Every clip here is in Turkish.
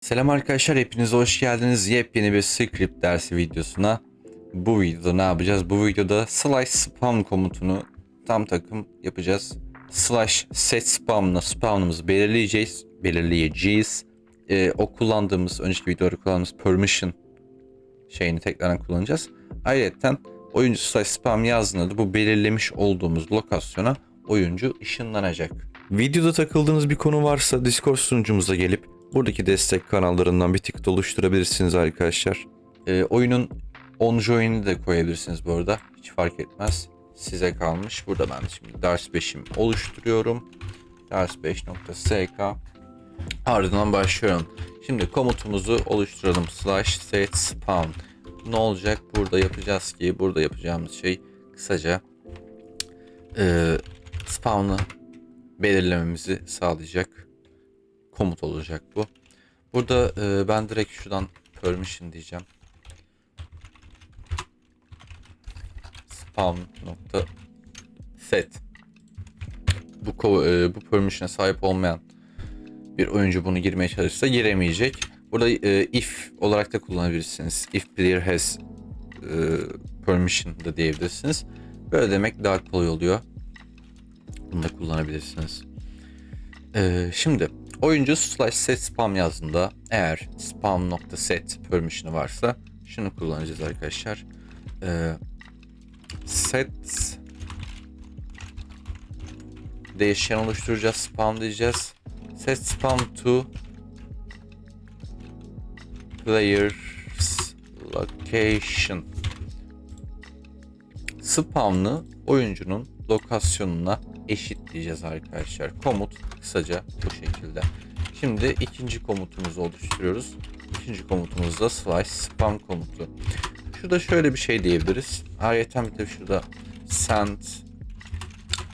Selam arkadaşlar hepiniz hoş geldiniz yepyeni bir script dersi videosuna. Bu videoda ne yapacağız? Bu videoda slash spam komutunu tam takım yapacağız. Slash set spamla spamımızı belirleyeceğiz. Belirleyeceğiz. Ee, o kullandığımız önceki videoda kullandığımız permission şeyini tekrardan kullanacağız. Ayrıca oyuncu slash spam yazdığında da bu belirlemiş olduğumuz lokasyona oyuncu ışınlanacak. Videoda takıldığınız bir konu varsa Discord sunucumuza gelip buradaki destek kanallarından bir ticket oluşturabilirsiniz arkadaşlar. Ee, oyunun on join'i de koyabilirsiniz bu arada. Hiç fark etmez. Size kalmış. Burada ben şimdi ders 5'im oluşturuyorum. Ders 5.sk Ardından başlıyorum. Şimdi komutumuzu oluşturalım. Slash set spawn. Ne olacak? Burada yapacağız ki burada yapacağımız şey kısaca e, spawn'ı belirlememizi sağlayacak komut olacak bu. Burada e, ben direkt şuradan permission diyeceğim. Spawn nokta set. Bu e, bu permission'a sahip olmayan bir oyuncu bunu girmeye çalışsa giremeyecek. Burada e, if olarak da kullanabilirsiniz. If player has e, permission da diyebilirsiniz. Böyle demek daha kolay oluyor. Bunu da kullanabilirsiniz. E, şimdi oyuncu slash set spam yazdığında eğer spam nokta set permission'ı varsa şunu kullanacağız arkadaşlar. E, set değişken oluşturacağız. Spam diyeceğiz. Set spam to player's location. Spamlı oyuncunun lokasyonuna eşitleyeceğiz arkadaşlar. Komut kısaca bu şekilde. Şimdi ikinci komutumuzu oluşturuyoruz. İkinci komutumuz da slash spam komutu. Şurada şöyle bir şey diyebiliriz. Ayrıca bir de şurada send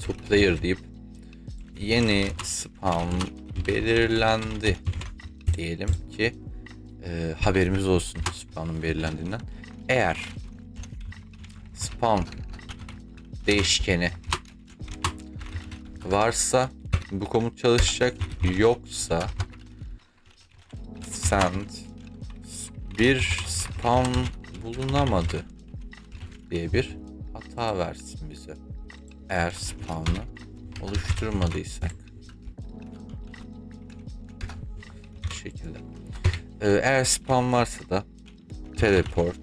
to player deyip yeni spam belirlendi diyelim ki e, haberimiz olsun spamın belirlendiğinden. Eğer spam değişkeni varsa bu komut çalışacak yoksa send bir spam bulunamadı diye bir hata versin bize. Eğer spam'ı oluşturmadıysak. Bu şekilde. Ee, eğer spam varsa da teleport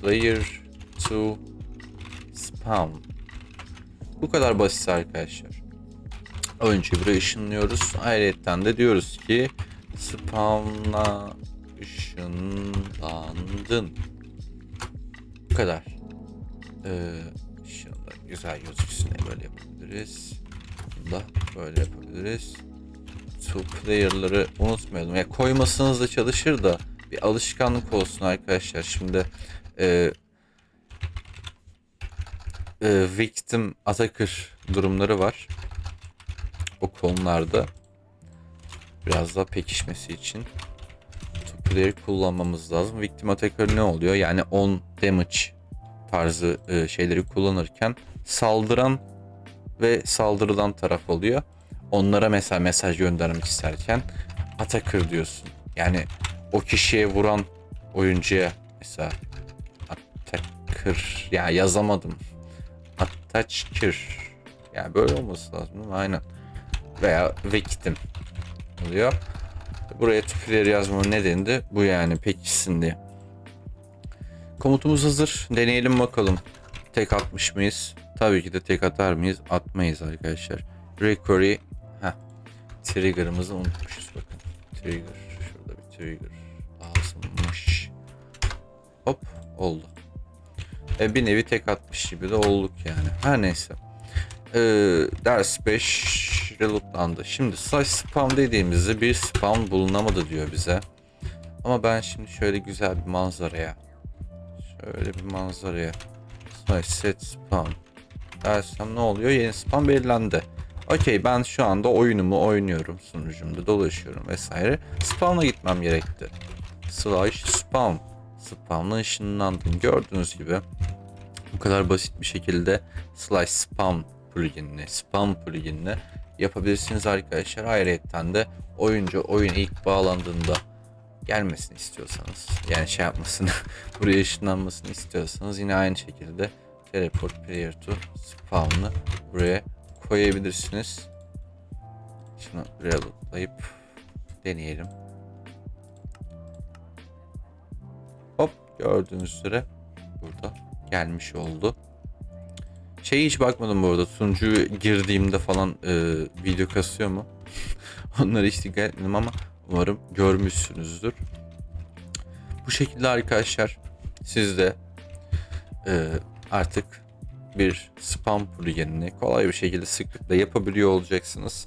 player to spam. Bu kadar basit arkadaşlar. Oyuncuyu buraya ışınlıyoruz. Ayrıca de diyoruz ki spamla ışınlandın. Bu kadar. Ee, da güzel gözüksün böyle yapabiliriz. Bunu da böyle yapabiliriz. To player'ları unutmayalım. Ya koymasanız da çalışır da bir alışkanlık olsun arkadaşlar. Şimdi e, e, victim attacker durumları var. O konularda biraz daha pekişmesi için to player kullanmamız lazım. Victim attacker ne oluyor? Yani 10 damage tarzı e, şeyleri kullanırken saldıran ve saldırılan taraf oluyor. Onlara mesela mesaj göndermek isterken attacker diyorsun. Yani o kişiye vuran oyuncuya mesela attacker ya yazamadım. Attacker. Yani böyle olması lazım değil mi? Aynen. Veya victim oluyor. Buraya tüpleri yazmanın nedeni de bu yani pekişsin diye. Komutumuz hazır. Deneyelim bakalım. Tek atmış mıyız? Tabii ki de tek atar mıyız? Atmayız arkadaşlar. Recovery. Heh. Trigger'ımızı unutmuşuz bakın. Trigger. Şurada bir trigger lazımmış. Hop. Oldu. E, bir nevi tek atmış gibi de olduk yani. Her neyse. Ee, ders 5 reloadlandı. Şimdi slash spam dediğimizde bir spam bulunamadı diyor bize. Ama ben şimdi şöyle güzel bir manzaraya şöyle bir manzaraya slash set spam dersem ne oluyor? Yeni spam belirlendi. Okey ben şu anda oyunumu oynuyorum sunucumda dolaşıyorum vesaire. Spam'a gitmem gerekti. Slash spam. Spam'la ışınlandım. Gördüğünüz gibi bu kadar basit bir şekilde slash spam pluginini, spam pluginini yapabilirsiniz arkadaşlar. Ayrıca de oyuncu oyun ilk bağlandığında gelmesini istiyorsanız yani şey yapmasını buraya ışınlanmasını istiyorsanız yine aynı şekilde teleport player to spawn'ı buraya koyabilirsiniz. Şimdi buraya lootlayıp deneyelim. Gördüğünüz üzere burada gelmiş oldu. Şey hiç bakmadım bu arada. Sunucuya girdiğimde falan e, video kasıyor mu? Onlara hiç dikkat etmedim ama umarım görmüşsünüzdür. Bu şekilde arkadaşlar siz de e, artık bir spam pluginini kolay bir şekilde scriptle yapabiliyor olacaksınız.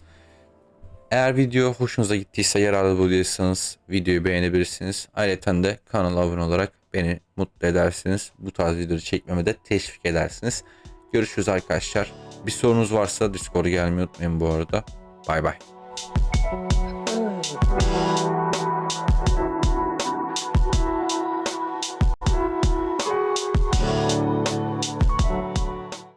Eğer video hoşunuza gittiyse yararlı buluyorsanız videoyu beğenebilirsiniz. Ayrıca de kanala abone olarak beni mutlu edersiniz. Bu tarz videoları çekmeme de teşvik edersiniz. Görüşürüz arkadaşlar. Bir sorunuz varsa Discord'a gelmeyi unutmayın bu arada. Bay bay.